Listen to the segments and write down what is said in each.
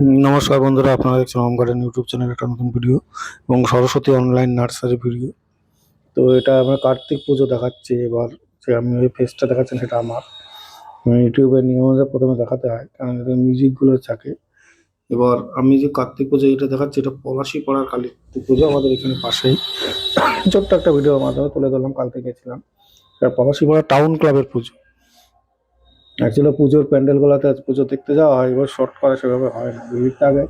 নমস্কার বন্ধুরা, আপনারা দেখছেন হোম গার্ডেন ইউটিউব চ্যানেল একটা নতুন ভিডিও এবং সরস্বতী অনলাইন নার্সারি ভিডিও তো এটা আমার কার্তিক পুজো দেখাচ্ছে, এবার যে আমি ওই ফেসটা দেখাচ্ছেন সেটা আমার। ইউটিউবে ইউটিউবের নিয়ম প্রথমে দেখাতে হয়, কারণ এটা মিউজিকগুলো থাকে। এবার আমি যে কার্তিক পুজো এটা দেখাচ্ছি, এটা পলাশি পাড়ার কার্তিক পুজো আমাদের এখানে পাশেই। ছোট্ট একটা ভিডিওর মাধ্যমে তুলে ধরলাম, কালকে গেছিলাম এটা পলাশি পাড়া টাউন ক্লাবের পুজো। অ্যাকচুয়ালি পুজোর প্যান্ডেলগুলোতে পুজো দেখতে যাওয়া হয়, এবার শর্ট করে সেভাবে হয় না। ভিড়টা আগে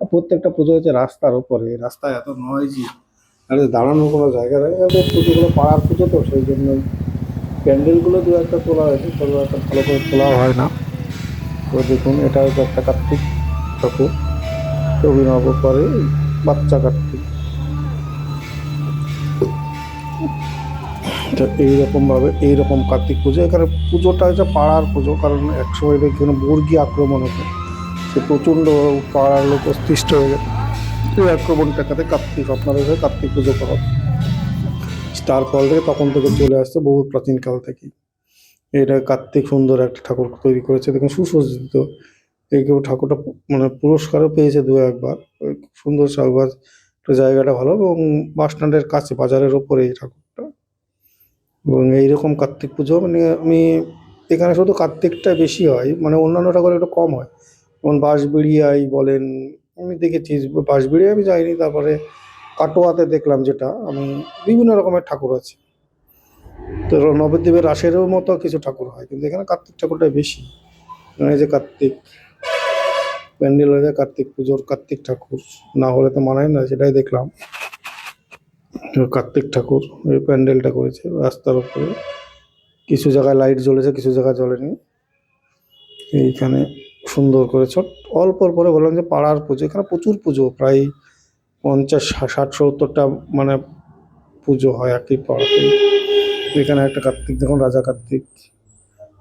আর প্রত্যেকটা পুজো হচ্ছে রাস্তার ওপরে রাস্তায় এত নয়জি আর দাঁড়ানোর কোনো জায়গা নেই। এত পুজোগুলো পাড়ার পুজো তো, সেই জন্য প্যান্ডেলগুলো দু একটা তোলা হয়েছে, তবে একটা ভালো করে তোলা হয় না। তো দেখুন, এটা হচ্ছে একটা কার্তিক ঠাকুর অভিনব করে বাচ্চা কার্তিক। তো এইরকম ভাবে এইরকম কার্তিক পুজো। এখানে পুজোটা হচ্ছে পাড়ার পুজো, কারণ একসময় এখানে বর্গি আক্রমণ হতো। সে প্রচণ্ড পাড়ার লোক অস্তিষ্ঠ হয়ে গেছে এই আক্রমণ ঠেকাতে কার্তিক আপনাদের হয়ে কার্তিক পুজো করা। তার ফল থেকে তখন থেকে চলে আসছে বহু প্রাচীনকাল থেকেই। এটা কার্তিক সুন্দর একটা ঠাকুর তৈরি করেছে। দেখুন সুসজ্জিত। এই কেউ ঠাকুরটা মানে পুরস্কারও পেয়েছে দু, একবার। ওই সুন্দর সাজবাজ জায়গাটা ভালো এবং বাস স্ট্যান্ডের কাছে, বাজারের ওপরে এই ঠাকুরটা এবং এইরকম কার্তিক পুজো মানে আমি এখানে শুধু কার্তিকটা বেশি হয় মানে অন্যান্য ঠাকুর একটু কম হয়। যেমন বাঁশবেড়িয়াই বলেন, আমি দেখেছি বাঁশবেড়িয়া আমি যাইনি, তারপরে কাটোয়াতে দেখলাম যেটা, আমি বিভিন্ন রকমের ঠাকুর আছে। তো নবদ্বীপের রাসেরও মতো কিছু ঠাকুর হয়, কিন্তু এখানে কার্তিক ঠাকুরটাই বেশি। এই যে কার্তিক প্যান্ডেল হয়ে যায়, কার্তিক পুজোর কার্তিক ঠাকুর, না হলে তো মানায় না, সেটাই দেখলাম। কার্তিক ঠাকুর এই প্যান্ডেলটা করেছে, রাস্তার উপরে। কিছু জায়গায় লাইট জ্বলেছে, কিছু জায়গায় জ্বলেনি। এইখানে সুন্দর করে ছোট অল্প পরে বললাম যে পাড়ার পুজো, এখানে প্রচুর পুজো, প্রায় পঞ্চাশ, ষাট, সত্তরটা মানে পুজো হয় একই পাড়াতে। এখানে একটা কার্তিক, দেখুন রাজা কার্তিক,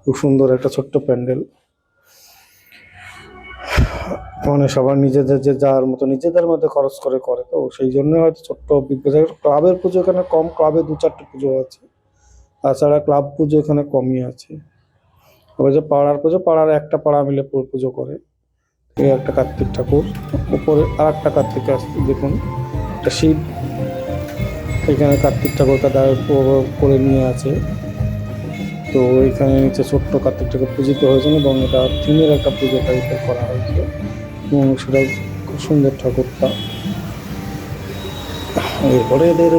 খুব সুন্দর একটা ছোট্ট প্যান্ডেল। মানে সবার নিজেদের যে যার মতো, নিজেদের মধ্যে খরচ করে করে। তো সেই জন্য হয়তো ছোট্ট বিগ বাজার, ক্লাবের পুজো এখানে কম, ক্লাবে দু চারটে পুজো আছে। তাছাড়া ক্লাব পুজো এখানে কমই আছে। তবে যে পাড়ার পুজো, পাড়ার একটা পাড়া মিলে পুজো করে। এই একটা কার্তিক ঠাকুর, উপরে আর একটা কার্তিক আসছে দেখুন। একটা শিব। এখানে কার্তিক ঠাকুরকে দাঁড় করে নিয়ে আছে। তো এখানে নিচে ছোট্ট কার্তিক ঠাকুর পূজিত হয়েছে এবং এটা থিমের একটা পুজো টাইপের করা হয়েছে। সেটা খুব সুন্দর ঠাকুরটা। এরপরে এদের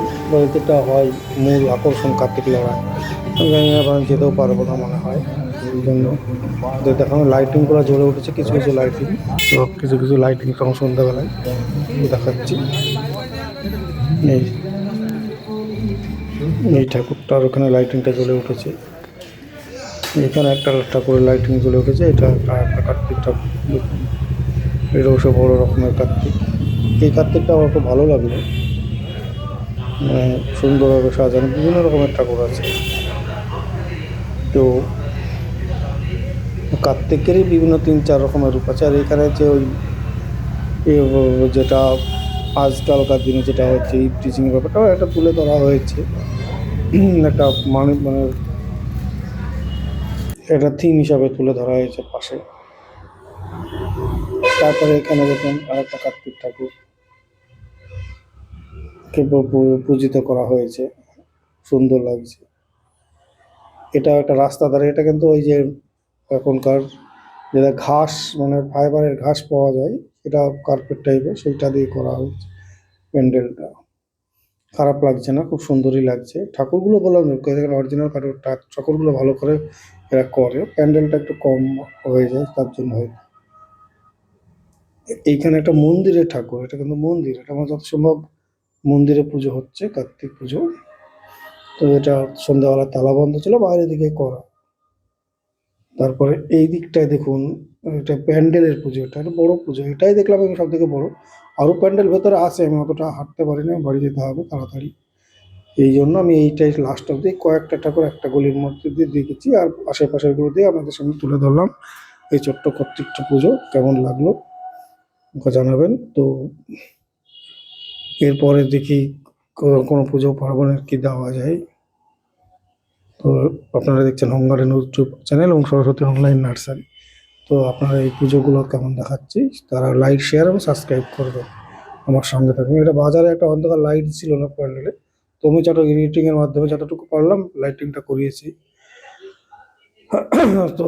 যেটা হয় মূল আকর্ষণ কার্তিক লড়াই। আমি যেতেও পারব না মনে হয়। এই জন্য দেখানো লাইটিংগুলো জ্বলে উঠেছে, কিছু কিছু লাইটিং কিছু কিছু লাইটিং তখন সন্ধ্যাবেলায়। দেখাচ্ছি। এই এই ঠাকুরটার ওখানে লাইটিংটা জ্বলে উঠেছে। এখানে একটা ঠাকুরের লাইটিং জ্বলে উঠেছে, এটা একটা কার্তিক ঠাকুর। সব বড় রকমের কার্তিক। এই কার্তিকটা আমার খুব ভালো লাগল। মানে সুন্দরভাবে সাজানো, বিভিন্ন রকমের ঠাকুর আছে। তো কার্তিকেরই বিভিন্ন তিন, চার রকমের রূপ আছে। আর এখানে যে ওই যেটা আজকালকার দিনে যেটা হচ্ছে, এই টিচিং ব্যাপারটা একটা তুলে ধরা হয়েছে। একটা মানে মানে একটা থিম হিসাবে তুলে ধরা হয়েছে পাশে। তারপরে এখানে দেখুন আরেকটা কার্তিক ঠাকুর কে পূজিত করা হয়েছে। সুন্দর লাগছে। এটা একটা রাস্তা ধারে এটা কিন্তু ওই যে এখনকার যেটা ঘাস মানে ফাইবারের ঘাস পাওয়া যায়, এটা কার্পেট টাইপের সেইটা দিয়ে করা হয়েছে প্যান্ডেলটা। খারাপ লাগছে না, খুব সুন্দরই লাগছে। ঠাকুরগুলো বললাম অরিজিনাল ঠাকুরগুলো ভালো করে এরা করে। প্যান্ডেলটা একটু কম হয়ে যায়, তার জন্য হয়তো। এইখানে একটা মন্দিরের ঠাকুর, এটা কিন্তু মন্দির, এটা আমার যত সম্ভব মন্দিরে পুজো হচ্ছে, কার্তিক পুজো। তো এটা সন্ধ্যাবেলা তালা বন্ধ ছিল, বাইরের দিকে করা। তারপরে এই দিকটায় দেখুন, এটা প্যান্ডেলের পুজো, এটা একটা বড় পুজো, এটাই দেখলাম আমি সব থেকে বড়। আরও প্যান্ডেল ভেতরে আছে, আমি অতটা হাঁটতে পারি না বাড়ি যেতে হবে তাড়াতাড়ি। এই জন্য আমি এইটাই লাস্ট অব্দি কয়েকটা ঠাকুর একটা গলির মধ্যে দিয়ে দেখেছি, আর আশেপাশেরগুলো দিয়ে আপনাদের সামনে তুলে ধরলাম। এই ছোট্ট কর্তৃকটা পুজো, কেমন লাগল? জানাবেন। তো এরপরে দেখি কোনো পুজো পার্বণের কি দেওয়া যায়। তো আপনারা দেখছেন হোম গার্ডেন ইউটিউব চ্যানেল এবং সরস্বতী অনলাইন নার্সারি। তো আপনারা এই পুজোগুলো কেমন দেখাচ্ছি, তারা লাইক, শেয়ার এবং সাবস্ক্রাইব করবে আমার সঙ্গে থাকবেন। এটা বাজারে একটা অন্ধকার লাইট ছিল না প্যান্ডেলে, তো আমি যত এডিটিং এর মাধ্যমে যতটুকু পারলাম লাইটিংটা করিয়েছি। তো